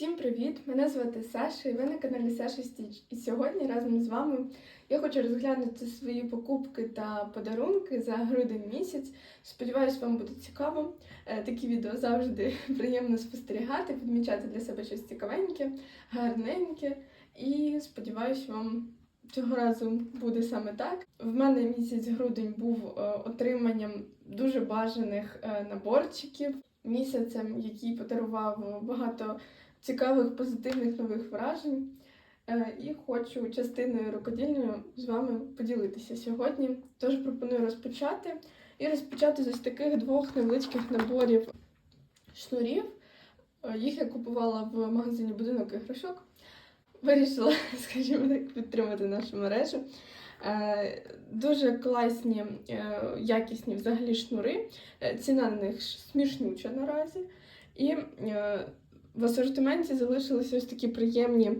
Всім привіт! Мене звати Саша і ви на каналі Саша Стіч. І сьогодні разом з вами я хочу розглянути свої покупки та подарунки за грудень місяць. Сподіваюсь, вам буде цікаво. Е, Такі відео завжди приємно спостерігати, відмічати для себе щось цікавеньке, гарненьке. І сподіваюсь, вам цього разу буде саме так. В мене місяць грудень був е, отриманням дуже бажаних е, наборчиків. Місяцем, який подарував багато цікавих позитивних нових вражень. Е, І хочу частиною рукодільною з вами поділитися сьогодні. Тож пропоную розпочати. І розпочати з ось таких двох невеличких наборів шнурів. Е, Їх я купувала в магазині будинок іграшок. Вирішила, скажімо так, підтримати нашу мережу. Е, Дуже класні, якісні взагалі шнури. Ціна на них смішнюча наразі. І в асортименті залишилися ось такі приємні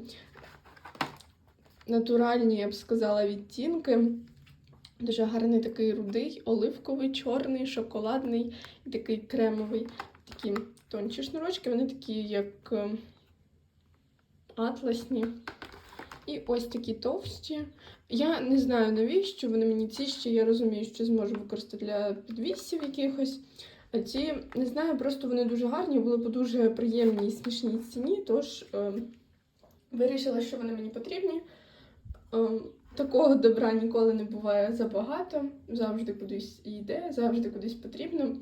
натуральні, я б сказала, відтінки. Дуже гарний такий рудий, оливковий, чорний, шоколадний і такий кремовий. Такі тончі шнурочки, вони такі, як е, атласні. І ось такі товсті. Я не знаю, навіщо вони мені ці ще. Я розумію, що зможу використати для підвісів якихось. А ці, не знаю, просто вони дуже гарні, були по дуже приємній і смішній ціні, тож е, вирішила, що вони мені потрібні. Е, такого добра ніколи не буває забагато, завжди кудись йде, завжди кудись потрібно.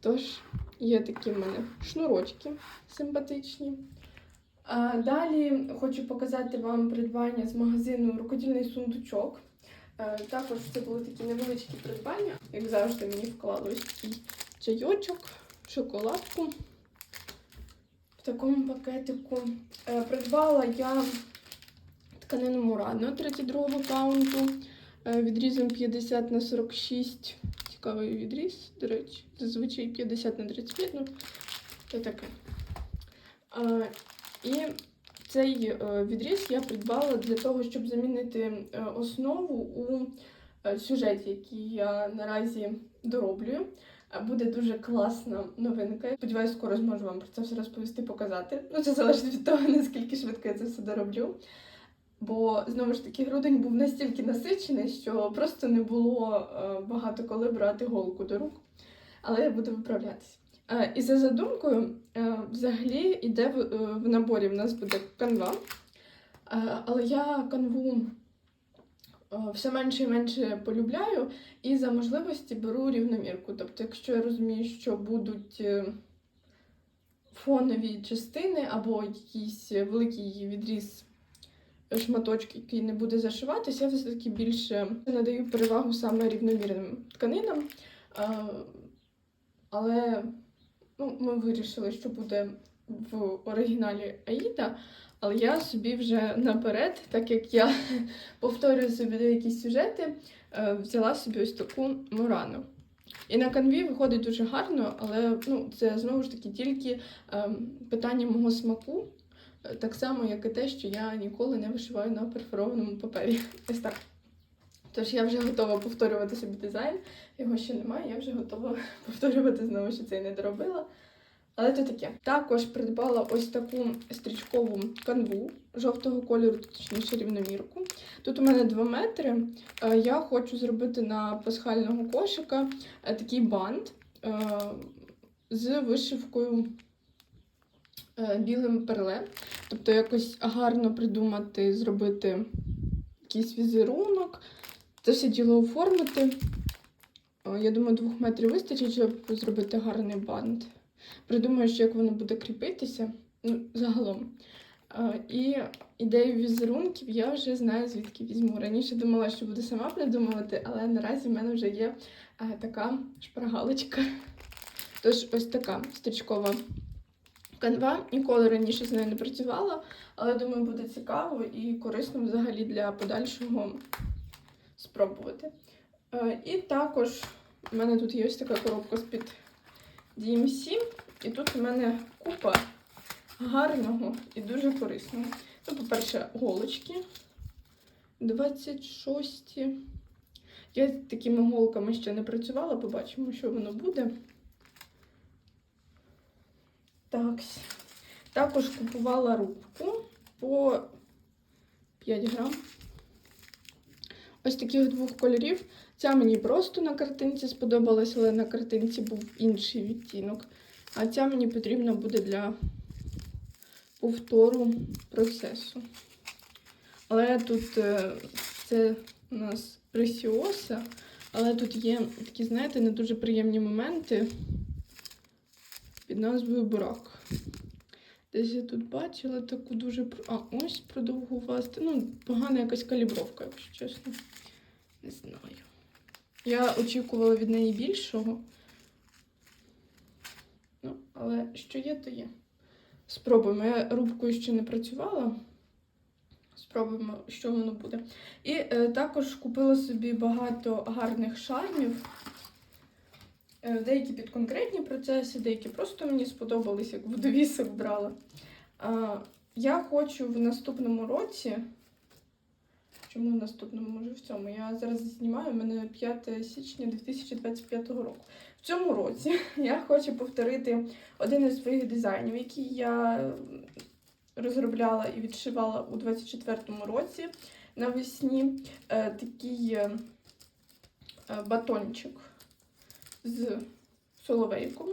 Тож є такі в мене шнурочки симпатичні. А далі хочу показати вам придбання з магазину рукодільний сундучок. Е, Також це були такі невеличкі придбання, як завжди, мені вклали ось чайочок, шоколадку в такому пакетику. Е, Придбала я тканину Мурано 32 паунту е, відрізом 50 на 46. Цікавий відріз, до речі, зазвичай 50 на 35, ну це таке. Е, І цей відріз я придбала для того, щоб замінити основу у сюжеті, який я наразі дороблюю. Буде дуже класна новинка. Сподіваюсь, скоро зможу вам про це все розповісти, показати. Ну, це залежить від того, наскільки швидко я це все дороблю. Бо знову ж таки грудень був настільки насичений, що просто не було е, багато коли брати голку до рук. Але я буду виправлятися. Е, І за задумкою, е, взагалі йде в, наборі. В нас буде канва. Але я канву все менше і менше полюбляю, і за можливості беру рівномірку. Тобто, якщо я розумію, що будуть е, фонові частини або якийсь великий відріз шматочки, який не буде зашиватися, я все-таки більше надаю перевагу саме рівномірним тканинам. Е, Але ну, ми вирішили, що буде в оригіналі Аїда, але я собі вже наперед, так як я повторюю собі деякі сюжети, е, взяла собі ось таку Мурану. І на канві виходить дуже гарно, але ну, це знову ж таки тільки ем, питання мого смаку, е, так само, як і те, що я ніколи не вишиваю на перфорованому папері. Ось так. Тож я вже готова повторювати собі дизайн, його ще немає, я вже готова повторювати знову, що це і не доробила. Але то таке. Також придбала ось таку стрічкову канву жовтого кольору, точніше рівномірку. Тут у мене 2 метри. Е, Я хочу зробити на пасхального кошика е, такий бант е, з вишивкою білим перле. Тобто якось гарно придумати, зробити якийсь візерунок, це все діло оформити. Я думаю, двох метрів вистачить, щоб зробити гарний бант. Придумаю, що як воно буде кріпитися ну, загалом. І ідею візерунків я вже знаю, звідки візьму. Раніше думала, що буду сама придумувати, але наразі в мене вже є така шпаргалочка. Тож ось така стрічкова канва. Ніколи раніше з нею не працювала, але думаю, буде цікаво і корисно взагалі для подальшого спробувати. І також у мене тут є ось така коробка з-під DMC, і тут у мене купа гарного і дуже корисного. Ну, по-перше, голочки 26. Я з такими голками ще не працювала, побачимо, що воно буде. Так. Також купувала рубку по 5 грам. Ось таких двох кольорів. Ця мені просто на картинці сподобалась, але на картинці був інший відтінок. А ця мені потрібна буде для повтору процесу. Але тут е, це у нас пресіоса, але тут є такі, знаєте, не дуже приємні моменти під назвою брак. Десь я тут бачила таку дуже. А ось продовгувасти. Ну, погана якась калібровка, якщо чесно. Не знаю. Я очікувала від неї більшого. Ну, але що є, то є. Спробуємо. Я рубкою ще не працювала. Спробуємо, що воно буде. І е, також купила собі багато гарних шармів. Е, деякі під конкретні процеси, деякі просто мені сподобались, як водовісок брала. Я хочу в наступному році. Чому в наступному, може в цьому? Я зараз знімаю, у мене 5 січня 2025 року. В цьому році я хочу повторити один із своїх дизайнів, який я розробляла і відшивала у 24-му році навесні. Е, такий е, е, батончик з соловейком.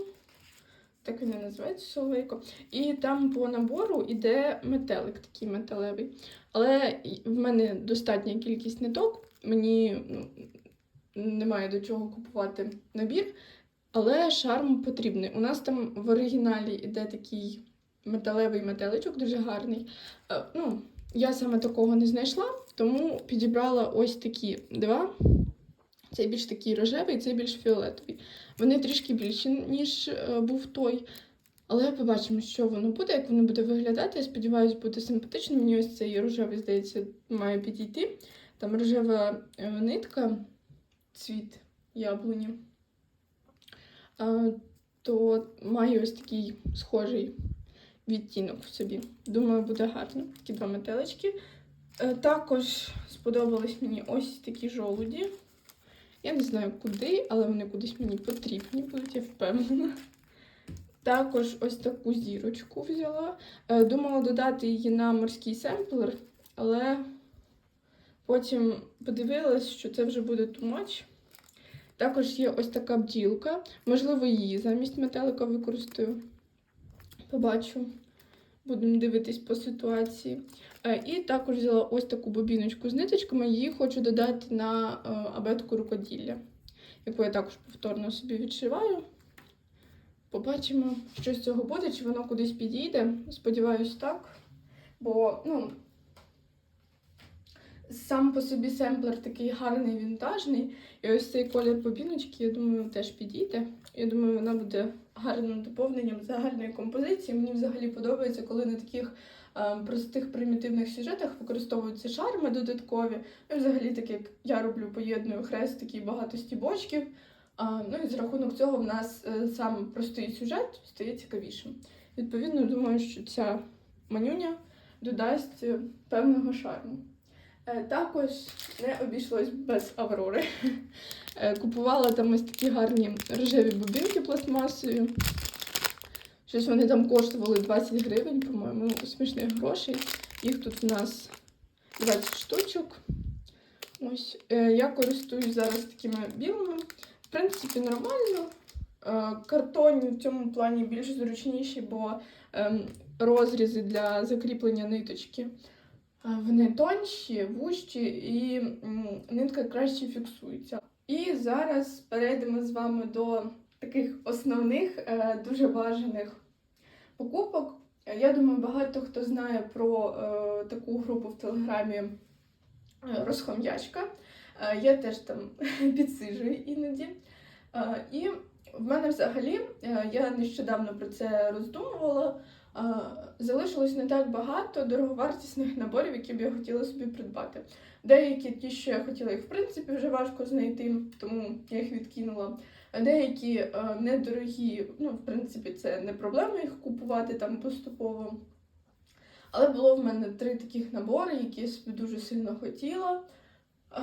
Так він і називається соловейко. І там по набору йде метелик, такий металевий. Але в мене достатня кількість ниток. Мені ну, немає до чого купувати набір. Але шарм потрібний. У нас там в оригіналі йде такий металевий метеличок, дуже гарний. Е, Ну, я саме такого не знайшла, тому підібрала ось такі два. Цей більш такий рожевий, цей більш фіолетовий. Вони трішки більші, ніж е, був той. Але побачимо, що воно буде, як воно буде виглядати. Я сподіваюся, буде симпатично. Мені ось цей рожевий, здається, має підійти. Там рожева е, нитка, цвіт яблуні. То має ось такий схожий відтінок в собі. Думаю, буде гарно. Такі два метелички. Е, Також сподобались мені ось такі жолуді. Я не знаю куди, але вони кудись мені потрібні будуть, я впевнена. Також ось таку зірочку взяла. Е, Думала додати її на морський семплер, але потім подивилась, що це вже буде much. Також є ось така бджілка. Можливо, її замість метелика використаю. Побачу. Будемо дивитись по ситуації. Е, І також взяла ось таку бобіночку з ниточками. Її хочу додати на е, абетку рукоділля, яку я також повторно собі відшиваю. Побачимо, що з цього буде, чи воно кудись підійде. Сподіваюсь, так. Бо, ну, сам по собі семплер такий гарний вінтажний. І ось цей колір бобіночки, я думаю, теж підійде. Я думаю, вона буде гарним доповненням загальної композиції. Мені взагалі подобається, коли на таких простих примітивних сюжетах використовуються шарми додаткові. Ну, і взагалі, так як я роблю, поєдную хрестики і багато стібочків. Ну і з рахунок цього в нас е, сам простий сюжет стає цікавішим. Відповідно, думаю, що ця манюня додасть е, певного шарму. Е, Також не обійшлось без Аврори. Купувала там ось такі гарні рожеві бобінки пластмасові. Щось вони там коштували 20 гривень, по-моєму, смішних грошей. Їх тут в нас 20 штучок. Ось е, я користуюсь зараз такими білими. В принципі, нормально. Е, Картонні в цьому плані більш зручніші, бо ем, розрізи для закріплення ниточки. е, Вони тонші, вужчі і нитка краще фіксується. І зараз перейдемо з вами до таких основних, е, дуже бажаних покупок. Я думаю, багато хто знає про е, таку групу в Телеграмі е, Розхом'ячка. Я теж там підсиджую іноді. І в мене взагалі, я нещодавно про це роздумувала. Залишилось не так багато дороговартісних наборів, які б я хотіла собі придбати. Деякі ті, що я хотіла, їх в принципі вже важко знайти, тому я їх відкинула. Деякі е, недорогі, ну, в принципі, це не проблема їх купувати там поступово. Але було в мене три таких набори, які я собі дуже сильно хотіла. Е,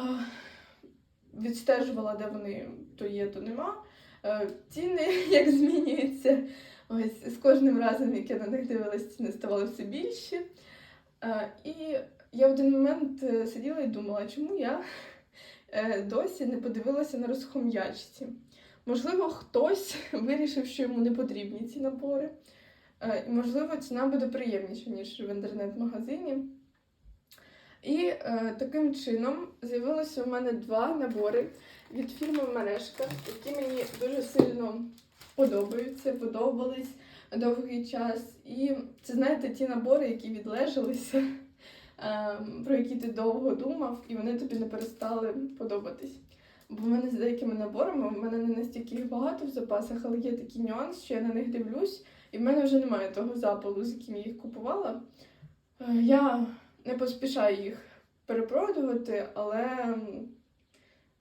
Відстежувала, де вони то є, то нема. Е, Ціни як змінюються. Ось з кожним разом, як я на них дивилась, ціни ставали все більші. І я в один момент сиділа і думала, чому я досі не подивилася на розхом'ячці. Можливо, хтось вирішив, що йому не потрібні ці набори. Е, І, можливо, ціна буде приємніша, ніж в інтернет-магазині. І е, таким чином з'явилося у мене два набори від фірми Мережка, які мені дуже сильно подобаються, подобались довгий час. І це, знаєте, ті набори, які відлежалися, е, про які ти довго думав, і вони тобі не перестали подобатись. Бо в мене з деякими наборами, в мене не настільки їх багато в запасах, але є такий нюанс, що я на них дивлюсь, і в мене вже немає того запалу, з яким я їх купувала. Е, Я не поспішаю їх перепродувати, але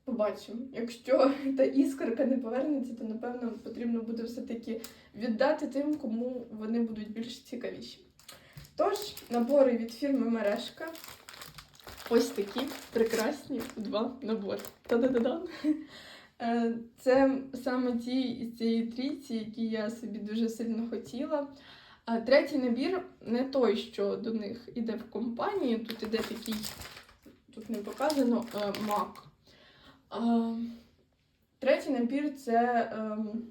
побачимо. Якщо та іскорка не повернеться, то напевно потрібно буде все-таки віддати тим, кому вони будуть більш цікавіші. Тож, набори від фірми Мережка. Ось такі прекрасні два набори. Та-да-да-да. Е, Це саме ті із цієї трійці, які я собі дуже сильно хотіла. А третій набір не той, що до них іде в компанії. Тут іде такий, тут не показано, е, мак. Третій набір це ем,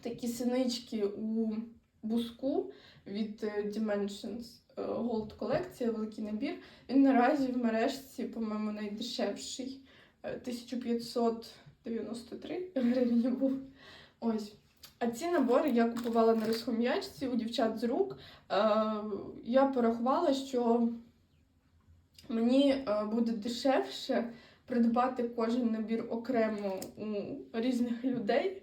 такі синички у буску від е, Dimensions Gold колекція, великий набір. Він наразі в мережці, по-моєму, найдешевший. Е, 1593 гривні був. Ось. А ці набори я купувала на розхом'ячці у дівчат з рук. Е, я порахувала, що мені е, буде дешевше придбати кожен набір окремо у різних людей, е,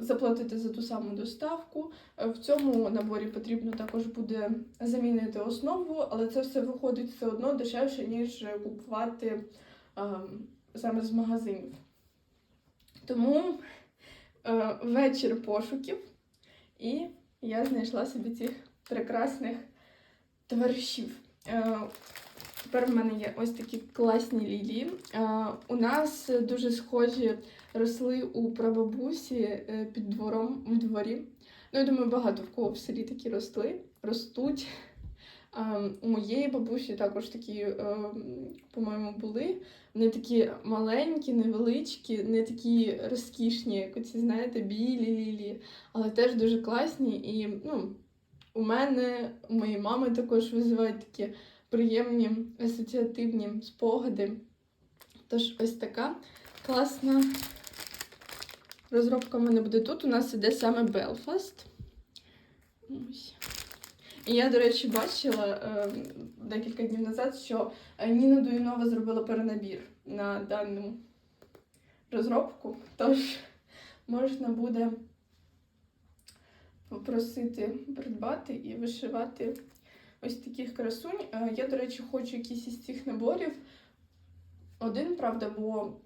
заплатити за ту саму доставку. Е, В цьому наборі потрібно також буде замінити основу, але це все виходить все одно дешевше, ніж купувати е, саме з магазинів. Тому е, вечір пошуків, і я знайшла собі цих прекрасних товаришів. Тепер в мене є ось такі класні лілії. Е, У нас дуже схожі росли у прабабусі е, під двором в дворі. Ну, я думаю, багато в кого в селі такі росли, ростуть. Е, У моєї бабусі також такі, по-моєму, були. Вони такі маленькі, невеличкі, не такі розкішні, як оці, знаєте, білі лілії, але теж дуже класні. І ну, у мене, у моєї мами також визивають такі приємні асоціативні спогади. Тож ось така класна розробка в мене буде тут. У нас іде саме. Ось. І я, до речі, бачила е, декілька днів назад, що е, Ніна Дуїнова зробила перенабір на дану розробку. Тож можна буде попросити придбати і вишивати ось таких красунь. Е, Я, до речі, хочу якийсь із цих наборів. Один, правда, бо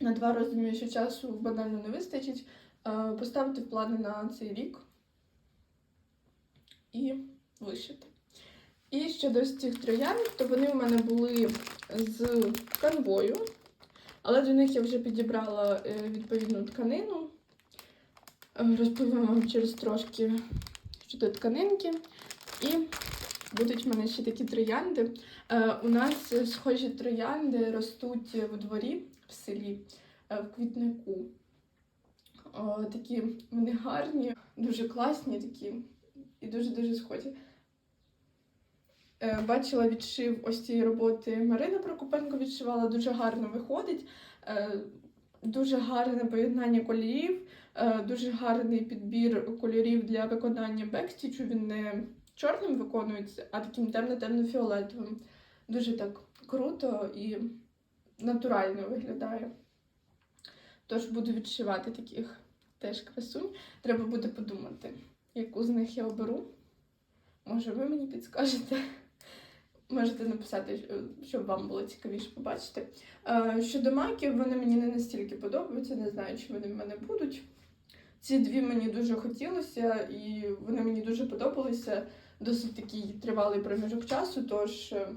на два розумію, що часу банально не вистачить. Е, Поставити в плани на цей рік і вишити. І щодо цих троянд, то вони у мене були з канвою, але до них я вже підібрала е, відповідну тканину. Розповім вам через трошки щодо тканинки. І будуть в мене ще такі троянди. Е, У нас е, схожі троянди ростуть в дворі в селі, е, в квітнику. Такі вони гарні, дуже класні такі і дуже-дуже схожі. Бачила відшив ось цієї роботи Марина Прокопенко відшивала, дуже гарно виходить. Дуже гарне поєднання кольорів, дуже гарний підбір кольорів для виконання бекстічу. Він не чорним виконується, а таким темно-темно-фіолетовим. Дуже так круто і натурально виглядає. Тож буду відшивати таких теж красунь. Треба буде подумати, яку з них я оберу. Може, ви мені підскажете. Можете написати, щоб вам було цікавіше побачити. Е, Щодо маків, вони мені не настільки подобаються, не знаю, чи вони в мене будуть. Ці дві мені дуже хотілося, і вони мені дуже подобалися. Досить такий тривалий проміжок часу, тож е,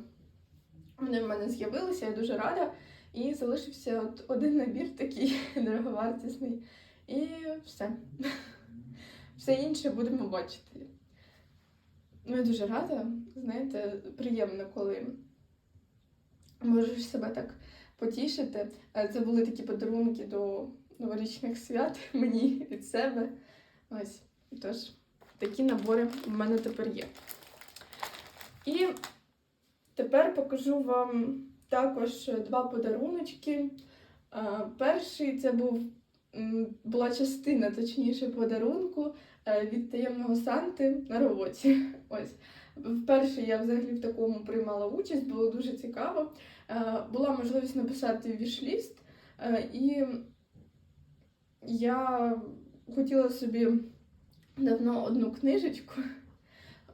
вони в мене з'явилися, я дуже рада. І залишився от один набір такий дороговартісний. І все. все інше будемо бачити. Ну, я дуже рада, знаєте, приємно, коли можеш себе так потішити. Е, Це були такі подарунки до новорічних свят мені від себе. Ось, тож, такі набори в мене тепер є. І тепер покажу вам також два подаруночки. Е, Перший це був, була частина, точніше, подарунку е, від таємного Санти на роботі. Ось. Вперше я взагалі в такому приймала участь, було дуже цікаво. Е, Була можливість написати вішліст, і я хотіла собі давно одну книжечку.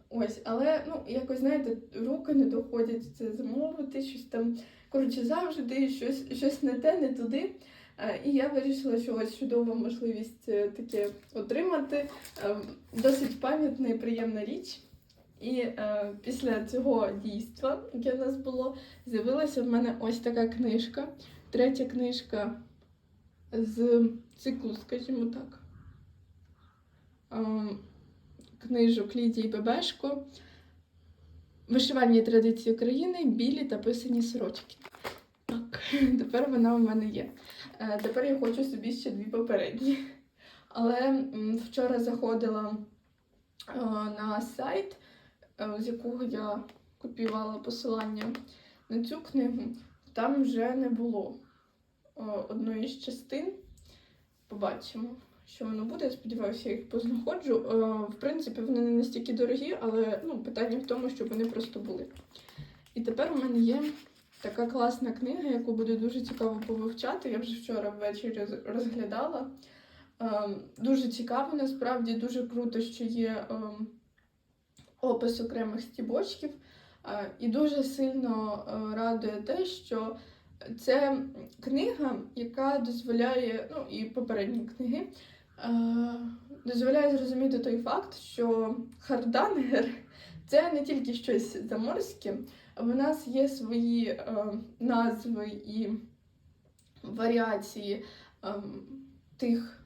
Ось, але ну, якось, знаєте, руки не доходять це замовити, щось там, коротше, завжди щось, щось не те, не туди. Е, І я вирішила, що ось чудова можливість е, таке отримати. Е, Досить пам'ятна і приємна річ. І е, після цього дійства, яке в нас було, з'явилася в мене ось така книжка. Третя книжка з циклу, скажімо так. Ем, книжок Лідії Бебешко. Вишивальні традиції України, білі та писані сорочки. Так, тепер вона у мене є. Е, Тепер я хочу собі ще дві попередні. Але вчора заходила е, на сайт, е, з якого я копіювала посилання на цю книгу. Там вже не було одної з частин. Побачимо, що воно буде. Я сподіваюся, я їх познаходжу. Е, В принципі, вони не настільки дорогі, але ну, питання в тому, щоб вони просто були. І тепер у мене є така класна книга, яку буде дуже цікаво повивчати. Я вже вчора ввечері розглядала. Ем, Дуже цікаво, насправді дуже круто, що є ем, опис окремих стібочків. Е, І дуже сильно е, радує те, що це книга, яка дозволяє, ну і попередні книги, е, дозволяє зрозуміти той факт, що Хардангер це не тільки щось заморське, в нас є свої е, назви і варіації е, тих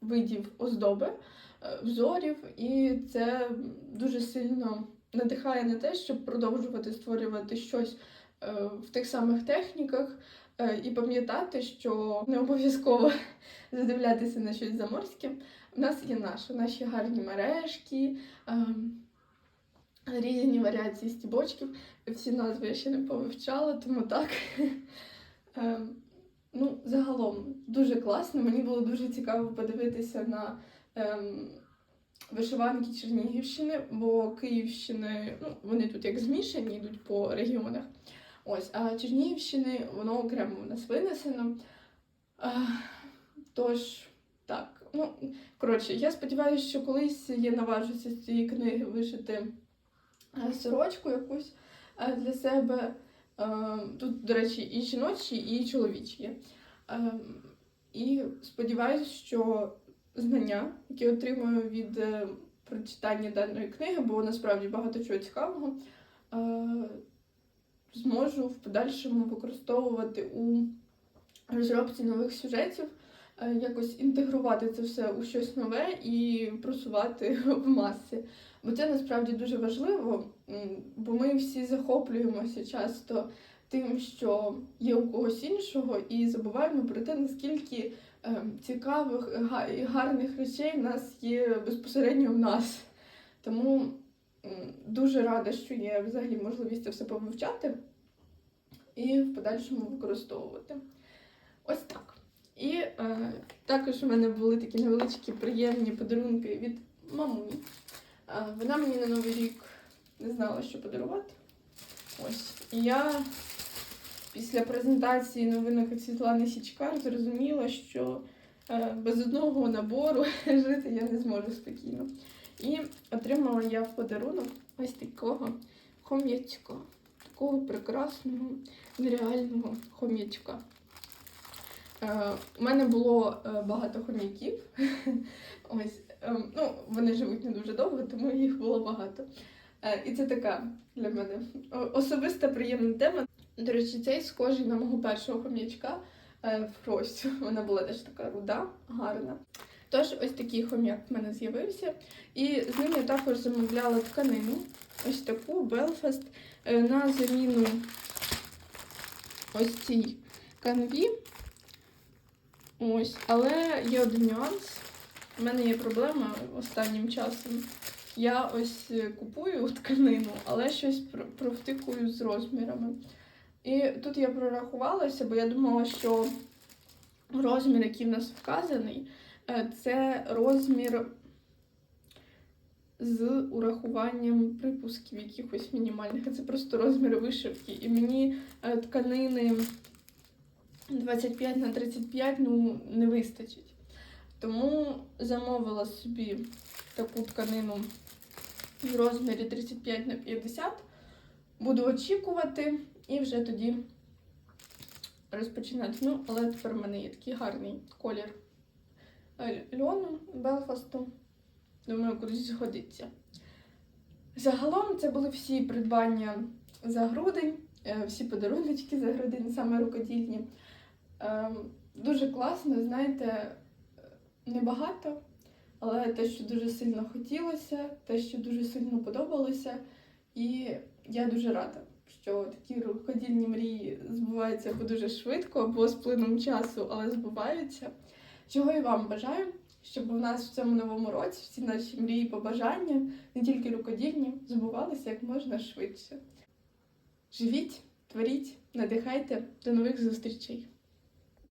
видів оздоби, е, взорів, і це дуже сильно надихає на те, щоб продовжувати створювати щось е, в тих самих техніках. Е, І пам'ятати, що не обов'язково задивлятися на щось заморське. У нас є наше, наші гарні мережки, ем, різні варіації стібочків. Всі назви я ще не повивчала, тому так. Ем, Ну, загалом дуже класно. Мені було дуже цікаво подивитися на ем, вишиванки Чернігівщини, бо Київщини, ну, вони тут як змішані, йдуть по регіонах. Ось, а Чернігівщини воно окремо у нас винесено. Е, тож, так, ну, коротше, я сподіваюся, що колись я наважуся з цієї книги вишити сорочку якусь для себе. Тут, до речі, і жіночі, і чоловічі є. І сподіваюся, що знання, які отримую від е, прочитання даної книги, бо насправді багато чого цікавого, зможу в подальшому використовувати у розробці нових сюжетів, е, якось інтегрувати це все у щось нове і просувати в маси. Бо це насправді дуже важливо, бо ми всі захоплюємося часто тим, що є у когось іншого, і забуваємо про те, наскільки ем, цікавих і гарних речей в нас є безпосередньо в нас. Тому дуже рада, що є взагалі можливість це все повивчати і в подальшому використовувати. Ось так. І е, також у мене були такі невеличкі приємні подарунки від мамуні. Е, вона мені на Новий рік не знала, що подарувати. Ось. І я після презентації новинок від Світлани Січкар зрозуміла, що е, без одного набору жити я не зможу спокійно. І отримала я в подарунок ось такого хом'ячка. Такого прекрасного, нереального хом'ячка. Е, у мене було е, багато хом'яків. Ось, ем, ну, вони живуть не дуже довго, тому їх було багато. Е, і це така для мене особиста приємна тема. До речі, цей схожий на мого першого хом'ячка е, Фросю. Вона була теж така руда, гарна. Тож, ось такий хом'як в мене з'явився. І з ним я також замовляла тканину, ось таку е, на заміну ось цій канві. Ось, але є один нюанс. У мене є проблема останнім часом. Я ось е, купую тканину, але щось про- провтикую з розмірами. І тут я прорахувалася, бо я думала, що розмір, який в нас вказаний, це розмір з урахуванням припусків якихось мінімальних. Це просто розмір вишивки. І мені е, тканини 25 на 35 ну, не вистачить. Тому замовила собі таку тканину в розмірі 35 на 50. Буду очікувати і вже тоді розпочинати. Ну, але тепер в мене є такий гарний колір е, льону Белфасту. Думаю, кудись згодиться. Загалом це були всі придбання за грудень, е, всі подарунки за грудень, саме рукодільні. Ем, Дуже класно, знаєте, е, небагато, але те, що дуже сильно хотілося, те, що дуже сильно подобалося. І я дуже рада, що такі рукодільні мрії збуваються дуже швидко, або з плином часу, але збуваються. Чого і вам бажаю, щоб у нас в цьому новому році всі наші мрії, побажання, не тільки рукодільні, збувалися як можна швидше. Живіть, творіть, надихайте, до нових зустрічей!